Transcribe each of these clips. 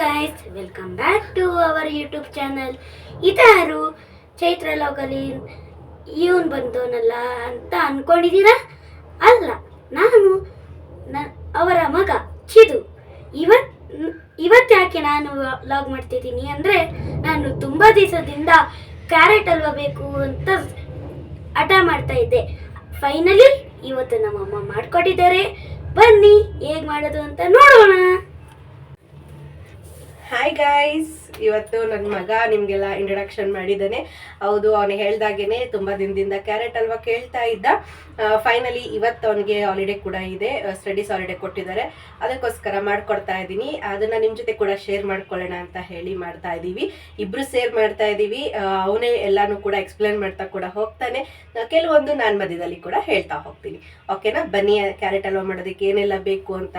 Guys welcome back to our YouTube channel ಇದಾರು Chaitra ಲೋಕಲಿ ಇವನ್ ಬಂದವನಲ್ಲ ಅಂತ ಅನ್ಕೊಂಡಿದ್ದೀರಾ? ಅಲ್ಲ, ನಾನು ನ ಅವರ ಮಗ ಚಿದು. ಇವತ್ ಇವತ್ತು ಯಾಕೆ ನಾನು ಲಾಗ್ ಮಾಡ್ತಿದ್ದೀನಿ ಅಂದರೆ ನಾನು ತುಂಬ ದಿವಸದಿಂದ ಕ್ಯಾರೆಟ್ ಹಲ್ವಾ ಬೇಕು ಅಂತ ಹಠ ಮಾಡ್ತಾ ಇದ್ದೆ. ಫೈನಲಿ ಇವತ್ತು ನಮ್ಮಮ್ಮ ಮಾಡಿಕೊಟ್ಟಿದ್ದಾರೆ. ಬನ್ನಿ, ಹೇಗೆ ಮಾಡೋದು ಅಂತ ನೋಡೋಣ. ಹಾಯ್ ಗಾಯ್ಸ್ ಇವತ್ತು ನನ್ನ ಮಗ ನಿಮಗೆಲ್ಲ ಇಂಟ್ರಡಕ್ಷನ್ ಮಾಡಿದ್ದಾನೆ. ಹೌದು, ಅವನು ಹೇಳ್ದಾಗೇನೆ ತುಂಬ ದಿನದಿಂದ ಕ್ಯಾರೆಟ್ ಅಲ್ವಾ ಕೇಳ್ತಾ ಇದ್ದ. ಫೈನಲಿ ಇವತ್ತು ಅವನಿಗೆ ಹಾಲಿಡೇ ಕೂಡ ಇದೆ. ಸ್ಟಡೀಸ್ ಹಾಲಿಡೇ ಕೊಟ್ಟಿದ್ದಾರೆ. ಅದಕ್ಕೋಸ್ಕರ ಮಾಡ್ಕೊಡ್ತಾ ಇದ್ದೀನಿ. ಅದನ್ನ ನಿಮ್ಮ ಜೊತೆ ಕೂಡ ಶೇರ್ ಮಾಡ್ಕೊಳ್ಳೋಣ ಅಂತ ಹೇಳಿ ಮಾಡ್ತಾ ಇದ್ದೀವಿ. ಇಬ್ರು ಸೇರ್ ಮಾಡ್ತಾ ಇದ್ದೀವಿ. ಅವನೇ ಎಲ್ಲಾನು ಕೂಡ ಎಕ್ಸ್ಪ್ಲೇನ್ ಮಾಡ್ತಾ ಕೂಡ ಹೋಗ್ತಾನೆ. ಕೆಲವೊಂದು ನಾನು ಮಧ್ಯದಲ್ಲಿ ಕೂಡ ಹೇಳ್ತಾ ಹೋಗ್ತೀನಿ. ಓಕೆನಾ ಬನ್ನಿ ಕ್ಯಾರೆಟ್ ಹಲ್ವಾ ಮಾಡೋದಕ್ಕೆ ಏನೆಲ್ಲ ಬೇಕು ಅಂತ.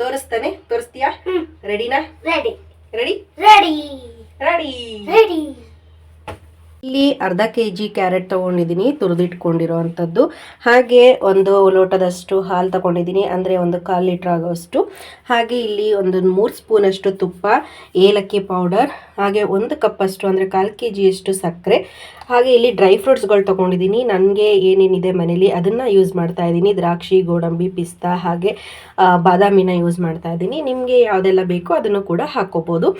ತೋರಿಸ್ತಾನೆ ತೋರಿಸ್ತೀಯಾ? ರೆಡಿನಾ ready ready ready ready ready ಇಲ್ಲಿ ಅರ್ಧ ಕೆ ಜಿ ಕ್ಯಾರೆಟ್ ತಗೊಂಡಿದ್ದೀನಿ ತುರಿದಿಟ್ಕೊಂಡಿರುವಂಥದ್ದು ಹಾಗೆ ಒಂದು ಲೋಟದಷ್ಟು ಹಾಲು ತಗೊಂಡಿದ್ದೀನಿ, ಅಂದರೆ ಒಂದು ಕಾಲು ಲೀಟ್ರ್ ಆಗೋಷ್ಟು ಹಾಗೆ ಇಲ್ಲಿ ಒಂದು ಮೂರು ಸ್ಪೂನಷ್ಟು ತುಪ್ಪ, ಏಲಕ್ಕಿ ಪೌಡರ್, ಹಾಗೆ ಒಂದು ಕಪ್ಪಷ್ಟು, ಅಂದರೆ ಕಾಲು ಕೆ ಜಿಯಷ್ಟು ಸಕ್ಕರೆ. ಹಾಗೆ ಇಲ್ಲಿ ಡ್ರೈ ಫ್ರೂಟ್ಸ್ಗಳು ತೊಗೊಂಡಿದ್ದೀನಿ. ನನಗೆ ಏನೇನಿದೆ ಮನೇಲಿ ಅದನ್ನು ಯೂಸ್ ಮಾಡ್ತಾ ಇದ್ದೀನಿ. ದ್ರಾಕ್ಷಿ, ಗೋಡಂಬಿ, ಪಿಸ್ತಾ, ಹಾಗೆ ಬಾದಾಮಿನ ಯೂಸ್ ಮಾಡ್ತಾ ಇದ್ದೀನಿ. ನಿಮಗೆ ಯಾವುದೆಲ್ಲ ಬೇಕೋ ಅದನ್ನು ಕೂಡ ಹಾಕೋಬೋದು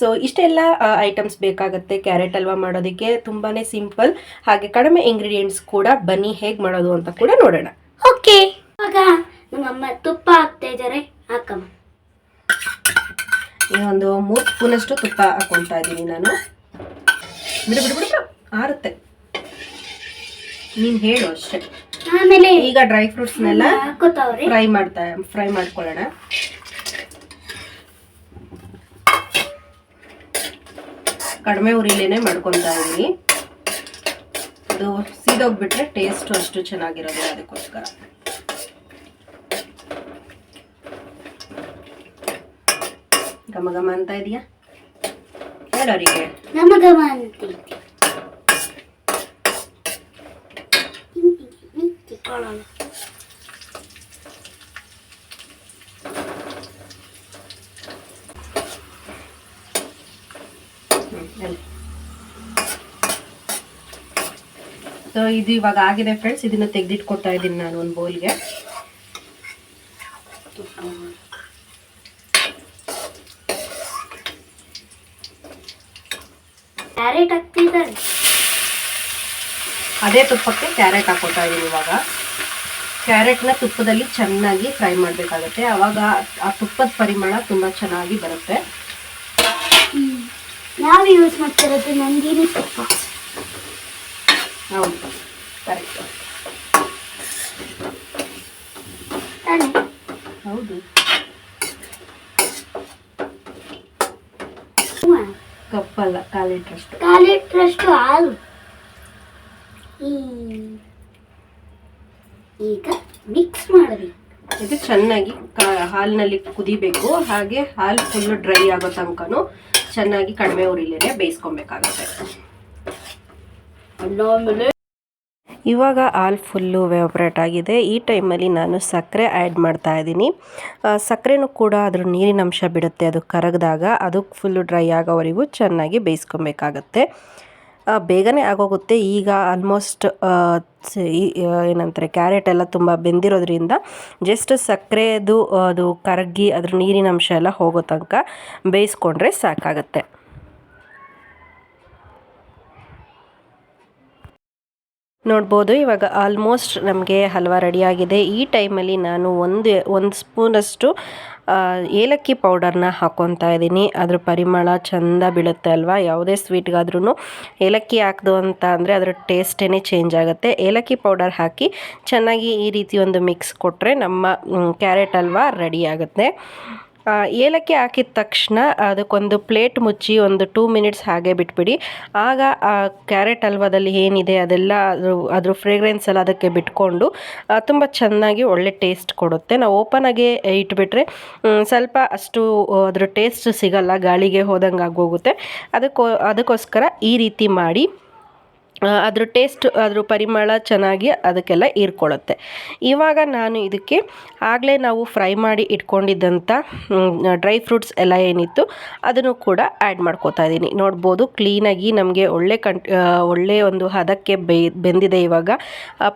ಸೊ ಇಷ್ಟೆಲ್ಲ ಐಟಮ್ಸ್ ಬೇಕಾಗುತ್ತೆ. ಕ್ಯಾರೆಟ್ ಹಲ್ವಾ ಮಾಡೋದಕ್ಕೆ ತುಂಬಾ ಸಿಂಪಲ್ ಹಾಗೆ ಕಡಿಮೆ ಇಂಗ್ರೀಡಿಯೆಂಟ್ಸ್ ಕೂಡ ಬನ್ನಿ ಹೇಗೆ ಮಾಡೋದು ಅಂತ ಕೂಡ ನೋಡೋಣ. ಓಕೆ. ಇವಾಗ ನಮ್ಮಮ್ಮ ತುಪ್ಪ ಹಾಕ್ತಾ ಇದಾರೆ ಹಾಕಮ್ಮ. ಈ ಒಂದು ಮೂರು ಸ್ಪೂನಷ್ಟು ತುಪ್ಪ ಹಾಕೊಳ್ತಾ ಇದ್ದೀನಿ ನಾನು. ಬಿಡು ಬಿಡು ಬಿಡು ಬಿಡು. ಆರುತ್ತೆ. ನೀನು ಹೇಳು ಅಷ್ಟೇ. ಆಮೇಲೆ ಈಗ ಡ್ರೈ ಫ್ರೂಟ್ಸ್ನೆಲ್ಲ ಹಾಕೋತಾವ್ರೆ ಫ್ರೈ ಮಾಡ್ತಾ ಫ್ರೈ ಮಾಡ್ಕೊಳ್ಳೋಣ. ಕಡಿಮೆ ಉರಿಲೇನೆ ಮಾಡ್ಕೊತಾ ಇದ್ದೀನಿ ಅದು ಸೀದೋಗ್ಬಿಟ್ರೆ ಟೇಸ್ಟ್ ಅಷ್ಟು ಚೆನ್ನಾಗಿರೋದಿಲ್ಲ ಅದಕ್ಕೋಸ್ಕರ ಘಮ ಘಮ ಅಂತ ಇದೆಯಾ ಹೇಳೋರಿಗೆ ತಿಕ್ಕೊಳ್ಳೋಣ ಸೊ ಇದು ಇವಾಗ ಆಗಿದೆ ಫ್ರೆಂಡ್ಸ್ ಇದನ್ನ ತೆಗೆದಿಟ್ಕೊತಾ ಇದ್ದೀನಿ ನಾನು ಒಂದು ಬೌಲ್ಗೆ ಕ್ಯಾರೆಟ್ ಹಾಕ್ತಿದ್ದಾರೆ ಅದೇ ತುಪ್ಪಕ್ಕೆ ಕ್ಯಾರೆಟ್ ಹಾಕೋತಾ ಇದ್ದೀನಿ ಇವಾಗ. ಕ್ಯಾರೆಟ್ನ ತುಪ್ಪದಲ್ಲಿ ಚೆನ್ನಾಗಿ ಫ್ರೈ ಮಾಡಬೇಕಾಗುತ್ತೆ. ಆವಾಗ ಆ ತುಪ್ಪದ ಪರಿಮಳ ತುಂಬ ಚೆನ್ನಾಗಿ ಬರುತ್ತೆ. ನಾವು ಯೂಸ್ ಮಾಡ್ತಿರೋದು ನಂದಿನಿ ತುಪ್ಪ ಹೌದು. ಕರೆಕ್ಟ್ ತಾನೆ ಹೌದು. ಕಪ್ಪಲ್ಲ ಕಾಲು ಲೀಟ್ರಷ್ಟು ಕಾಲು ಲೀಟ್ರಷ್ಟು ಹಾಲು. ಈಗ ಮಿಕ್ಸ್ ಮಾಡಬೇಕು. ಇದು ಚೆನ್ನಾಗಿ ಕಾ- ಹಾಲಿನಲ್ಲಿ ಕುದಿಬೇಕು. ಹಾಗೆ ಹಾಲು ಫುಲ್ಲು ಡ್ರೈ ಆಗೋ ತನಕನೂ ಚೆನ್ನಾಗಿ ಕಡಿಮೆ ಉರಿಲೇನೆ ಬೇಯಿಸ್ಕೊಬೇಕಾಗುತ್ತೆ. ಇವಾಗ ಆಲ್ ಫುಲ್ಲು ವೆವ್ರೇಟ್ ಆಗಿದೆ. ಈ ಟೈಮಲ್ಲಿ ನಾನು ಸಕ್ಕರೆ ಆ್ಯಡ್ ಮಾಡ್ತಾ ಇದ್ದೀನಿ. ಸಕ್ಕರೆನೂ ಕೂಡ ಅದ್ರ ನೀರಿನ ಅಂಶ ಬಿಡುತ್ತೆ. ಅದು ಕರಗಿದಾಗ ಅದು ಫುಲ್ಲು ಡ್ರೈ ಆಗೋವರೆಗೂ ಚೆನ್ನಾಗಿ ಬೇಯಿಸ್ಕೊಬೇಕಾಗತ್ತೆ. ಬೇಗನೆ ಆಗೋಗುತ್ತೆ. ಈಗ ಆಲ್ಮೋಸ್ಟ್ ಏನಂತಾರೆ ಕ್ಯಾರೆಟ್ ಎಲ್ಲ ತುಂಬ ಬೆಂದಿರೋದ್ರಿಂದ ಜಸ್ಟ್ ಸಕ್ಕರೆದು, ಅದು ಕರಗಿ ಅದ್ರ ನೀರಿನ ಅಂಶ ಎಲ್ಲ ಹೋಗೋ ತನಕ ಬೇಯಿಸ್ಕೊಂಡ್ರೆ ಸಾಕಾಗತ್ತೆ. ನೋಡ್ಬೋದು, ಇವಾಗ ಆಲ್ಮೋಸ್ಟ್ ನಮಗೆ ಹಲ್ವಾ ರೆಡಿಯಾಗಿದೆ. ಈ ಟೈಮಲ್ಲಿ ನಾನು ಒಂದು ಒಂದು ಸ್ಪೂನಷ್ಟು ಏಲಕ್ಕಿ ಪೌಡರ್ನ ಹಾಕ್ಕೊತಾ ಇದ್ದೀನಿ. ಅದ್ರ ಪರಿಮಳ ಚೆಂದ ಬೀಳುತ್ತೆ ಅಲ್ವಾ? ಯಾವುದೇ ಸ್ವೀಟ್ಗಾದ್ರೂ ಏಲಕ್ಕಿ ಹಾಕ್ದು ಅಂತ ಅಂದರೆ ಅದರ ಟೇಸ್ಟೇ ಚೇಂಜ್ ಆಗುತ್ತೆ. ಏಲಕ್ಕಿ ಪೌಡರ್ ಹಾಕಿ ಚೆನ್ನಾಗಿ ಈ ರೀತಿ ಒಂದು ಮಿಕ್ಸ್ ಕೊಟ್ಟರೆ ನಮ್ಮ ಕ್ಯಾರೆಟ್ ಹಲ್ವಾ ರೆಡಿ ಆಗುತ್ತೆ. ಏಲಕ್ಕಿ ಹಾಕಿದ ತಕ್ಷಣ ಅದಕ್ಕೊಂದು ಪ್ಲೇಟ್ ಮುಚ್ಚಿ ಒಂದು ಟೂ ಮಿನಿಟ್ಸ್ ಹಾಗೆ ಬಿಟ್ಬಿಡಿ. ಆಗ ಆ ಕ್ಯಾರೆಟ್ ಹಲ್ವಾದಲ್ಲಿ ಏನಿದೆ ಅದೆಲ್ಲ ಅದ್ರ ಅದ್ರ ಫ್ರೇಗ್ರೆನ್ಸ್ ಎಲ್ಲ ಅದಕ್ಕೆ ಬಿಟ್ಕೊಂಡು ತುಂಬ ಚೆನ್ನಾಗಿ ಒಳ್ಳೆ ಟೇಸ್ಟ್ ಕೊಡುತ್ತೆ. ನಾವು ಓಪನಾಗೆ ಇಟ್ಬಿಟ್ರೆ ಸ್ವಲ್ಪ ಅಷ್ಟು ಅದ್ರ ಟೇಸ್ಟ್ ಸಿಗಲ್ಲ, ಗಾಳಿಗೆ ಹೋದಂಗೆ ಆಗೋಗುತ್ತೆ. ಅದಕ್ಕೋ, ಅದಕ್ಕೋಸ್ಕರ ಈ ರೀತಿ ಮಾಡಿ ಅದ್ರ ಟೇಸ್ಟ್ ಅದ್ರ ಪರಿಮಳ ಚೆನ್ನಾಗಿ ಅದಕ್ಕೆಲ್ಲ ಹೀರ್ಕೊಳ್ಳುತ್ತೆ. ಇವಾಗ ನಾನು ಇದಕ್ಕೆ ಆಗಲೇ ನಾವು ಫ್ರೈ ಮಾಡಿ ಇಟ್ಕೊಂಡಿದ್ದಂಥ ಡ್ರೈ ಫ್ರೂಟ್ಸ್ ಎಲ್ಲ ಏನಿತ್ತು ಅದನ್ನು ಕೂಡ ಆ್ಯಡ್ ಮಾಡ್ಕೋತಾ ಇದ್ದೀನಿ ನೋಡ್ಬೋದು ಕ್ಲೀನಾಗಿ ನಮಗೆ ಒಳ್ಳೆ ಕಂ ಒಳ್ಳೆ ಒಂದು ಹದಕ್ಕೆ ಬೇ, ಬೆಂದಿದೆ ಇವಾಗ.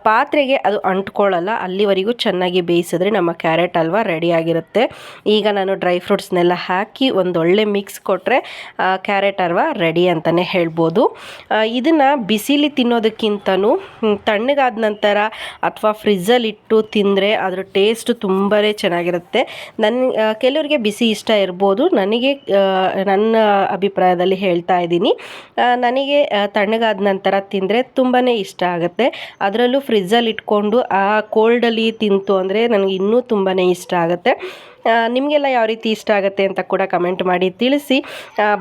ಪಾತ್ರೆಗೆ ಅದು ಅಂಟ್ಕೊಳ್ಳಲ್ಲ, ಅಲ್ಲಿವರೆಗೂ ಚೆನ್ನಾಗಿ ಬೇಯಿಸಿದ್ರೆ ನಮ್ಮ ಕ್ಯಾರೆಟ್ ಹಲ್ವಾ ರೆಡಿಯಾಗಿರುತ್ತೆ ಈಗ ನಾನು ಡ್ರೈ ಫ್ರೂಟ್ಸ್ನೆಲ್ಲ ಹಾಕಿ ಒಂದು ಒಳ್ಳೆ ಮಿಕ್ಸ್ ಕೊಟ್ಟರೆ ಕ್ಯಾರೆಟ್ ಹಲ್ವಾ ರೆಡಿ ಅಂತಲೇ ಹೇಳ್ಬೋದು. ಇದನ್ನು ಬಿಸಿಲಿ ತಿನ್ನೋದಕ್ಕಿಂತನೂ ತಣ್ಣಗಾದ ನಂತರ ಅಥವಾ ಫ್ರಿಜ್ಜಲ್ಲಿ ಇಟ್ಟು ತಿಂದರೆ ಅದರ ಟೇಸ್ಟ್ ತುಂಬಾ ಚೆನ್ನಾಗಿರುತ್ತೆ. ನನ್ನ ಕೆಲವರಿಗೆ ಬಿಸಿ ಇಷ್ಟ ಇರ್ಬೋದು. ನನಗೆ ನನ್ನ ಅಭಿಪ್ರಾಯದಲ್ಲಿ ಹೇಳ್ತಾ ಇದ್ದೀನಿ. ನನಗೆ ತಣ್ಣಗಾದ ನಂತರ ತಿಂದರೆ ತುಂಬಾ ಇಷ್ಟ ಆಗುತ್ತೆ. ಅದರಲ್ಲೂ ಫ್ರಿಜ್ಜಲ್ಲಿ ಇಟ್ಕೊಂಡು, ಆ ಕೋಲ್ಡಲ್ಲಿ ತಿಂತು ಅಂದರೆ ನನಗೆ ಇನ್ನೂ ತುಂಬಾ ಇಷ್ಟ ಆಗುತ್ತೆ. ನಿಮಗೆಲ್ಲ ಯಾವ ರೀತಿ ಇಷ್ಟ ಆಗುತ್ತೆ ಅಂತ ಕೂಡ ಕಮೆಂಟ್ ಮಾಡಿ ತಿಳಿಸಿ.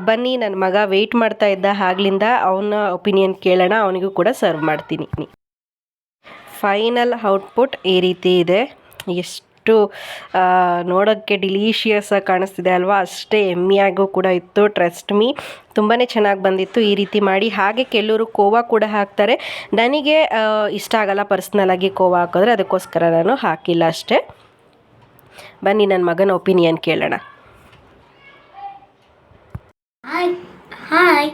ಬನ್ನಿ ನನ್ನ ಮಗ ವೆಯ್ಟ್ ಮಾಡ್ತಾ ಇದ್ದ ಆಗ್ಲಿಂದ ಅವನ ಒಪಿನಿಯನ್ ಕೇಳೋಣ, ಅವನಿಗೂ ಕೂಡ ಸರ್ವ್ ಮಾಡ್ತೀನಿ. ಫೈನಲ್ ಔಟ್ಪುಟ್ ಈ ರೀತಿ ಇದೆ. ಎಷ್ಟು ನೋಡೋಕ್ಕೆ ಡಿಲೀಷಿಯಸ್ ಕಾಣಿಸ್ತಿದೆ ಅಲ್ವಾ? ಅಷ್ಟೇ ಎಮ್ಮಿಯಾಗೂ ಕೂಡ ಇತ್ತು ಟ್ರಸ್ಟ್ ಮೀ ತುಂಬಾ ಚೆನ್ನಾಗಿ ಬಂದಿತ್ತು ಈ ರೀತಿ ಮಾಡಿ. ಹಾಗೆ ಕೆಲವರು ಕೋವಾ ಕೂಡ ಹಾಕ್ತಾರೆ. ನನಗೆ ಇಷ್ಟ ಆಗಲ್ಲ ಪರ್ಸ್ನಲಾಗಿ ಕೋವಾ ಹಾಕಿದ್ರೆ, ಅದಕ್ಕೋಸ್ಕರ ನಾನು ಹಾಕಿಲ್ಲ ಅಷ್ಟೇ. ಬನ್ನಿ ನನ್ನ ಮಗನ ಒಪಿನಿಯನ್ ಕೇಳೋಣ. Hi hi.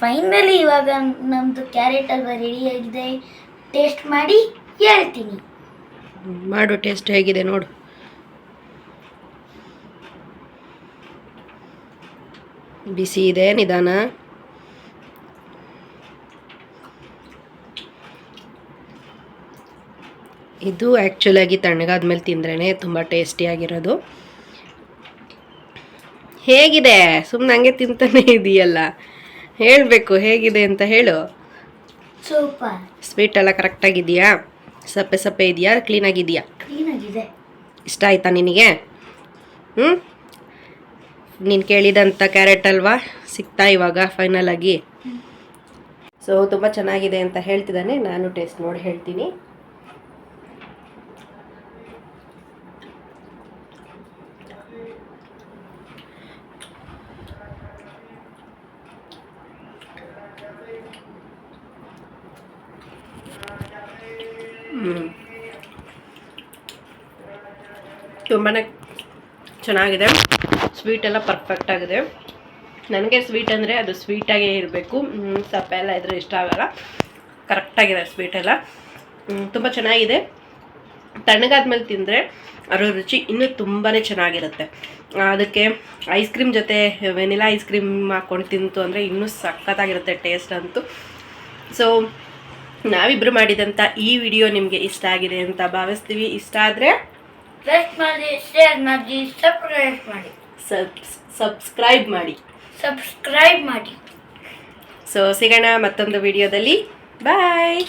ಫೈನಲಿ ಇವಾಗ ನಮ್ಮದು ಕ್ಯಾರೆಟ್ ಹಲ್ವಾ ರೆಡಿಯಾಗಿದೆ ಟೇಸ್ಟ್ ಮಾಡಿ ಹೇಳ್ತೀನಿ. ಮಾಡು ಟೇಸ್ಟ್ ಹೇಗಿದೆ ನೋಡು. ಬಿಸಿ ಇದೆ ನಿಧಾನ. ಇದು ಆ್ಯಕ್ಚುಲಾಗಿ ತಣ್ಣಗಾದ್ಮೇಲೆ ತಿಂದ್ರೇ ತುಂಬ ಟೇಸ್ಟಿಯಾಗಿರೋದು ಹೇಗಿದೆ? ಸುಮ್ಮನೆ ಹಂಗೆ ತಿಂತಾನೆ ಇದೆಯಲ್ಲ. ಹೇಳಬೇಕು ಹೇಗಿದೆ ಅಂತ ಹೇಳು. ಸೂಪರ್ ಸ್ವೀಟ್ ಎಲ್ಲ ಕರೆಕ್ಟಾಗಿದೆಯಾ ಸಪ್ಪೆ ಸಪ್ಪೆ ಇದೆಯಾ? ಕ್ಲೀನಾಗಿದೆಯಾ ಕ್ಲೀನಾಗಿದೆ ಇಷ್ಟ ಆಯ್ತಾ ನಿನಗೆ? ಹ್ಞೂ ನೀನು ಕೇಳಿದಂಥ ಕ್ಯಾರೆಟ್ ಅಲ್ವಾ? ಸಿಗ್ತಾ ಇವಾಗ ಫೈನಲ್ ಆಗಿ. ಸೊ ತುಂಬ ಚೆನ್ನಾಗಿದೆ ಅಂತ ಹೇಳ್ತಿದ್ದಾನೆ. ನಾನು ಟೇಸ್ಟ್ ನೋಡಿ ಹೇಳ್ತೀನಿ. ತುಂಬಾ ಚೆನ್ನಾಗಿದೆ. ಸ್ವೀಟ್ ಎಲ್ಲ ಪರ್ಫೆಕ್ಟ್ ಆಗಿದೆ. ನನಗೆ ಸ್ವೀಟ್ ಅಂದರೆ ಅದು ಸ್ವೀಟಾಗೇ ಇರಬೇಕು. ಸಪ್ಪೆ ಎಲ್ಲ ಇದ್ರೆ ಇಷ್ಟ ಆಗಲ್ಲ. ಕರೆಕ್ಟಾಗಿದೆ ಸ್ವೀಟ್ ಎಲ್ಲ. ತುಂಬ ಚೆನ್ನಾಗಿದೆ. ತಣ್ಣಗಾದ್ಮೇಲೆ ತಿಂದರೆ ಅದರ ರುಚಿ ಇನ್ನೂ ತುಂಬಾ ಚೆನ್ನಾಗಿರುತ್ತೆ. ಅದಕ್ಕೆ ಐಸ್ ಕ್ರೀಮ್ ಜೊತೆ ವೆನಿಲಾ ಐಸ್ ಕ್ರೀಮ್ ಹಾಕ್ಕೊಂಡು ತಿಂತು ಅಂದರೆ ಇನ್ನೂ ಸಖತ್ತಾಗಿರುತ್ತೆ ಟೇಸ್ಟ್ ಅಂತೂ. ಸೊ ನಾವಿಬ್ಬರು ಮಾಡಿದಂಥ ಈ ವಿಡಿಯೋ ನಿಮಗೆ ಇಷ್ಟ ಆಗಿದೆ ಅಂತ ಭಾವಿಸ್ತೀವಿ. ಇಷ್ಟ ಆದರೆ ಲೈಕ್ ಮಾಡಿ ಶೇರ್ ಮಾಡಿ ಸಬ್ಸ್ಕ್ರೈಬ್ ಮಾಡಿ. ಸಬ್ಸ್ಕ್ರೈಬ್ ಮಾಡಿ. ಸಬ್ಸ್ಕ್ರೈಬ್ ಮಾಡಿ. ಸೊ ಸಿಗೋಣ ಮತ್ತೊಂದು ವಿಡಿಯೋದಲ್ಲಿ. ಬಾಯ್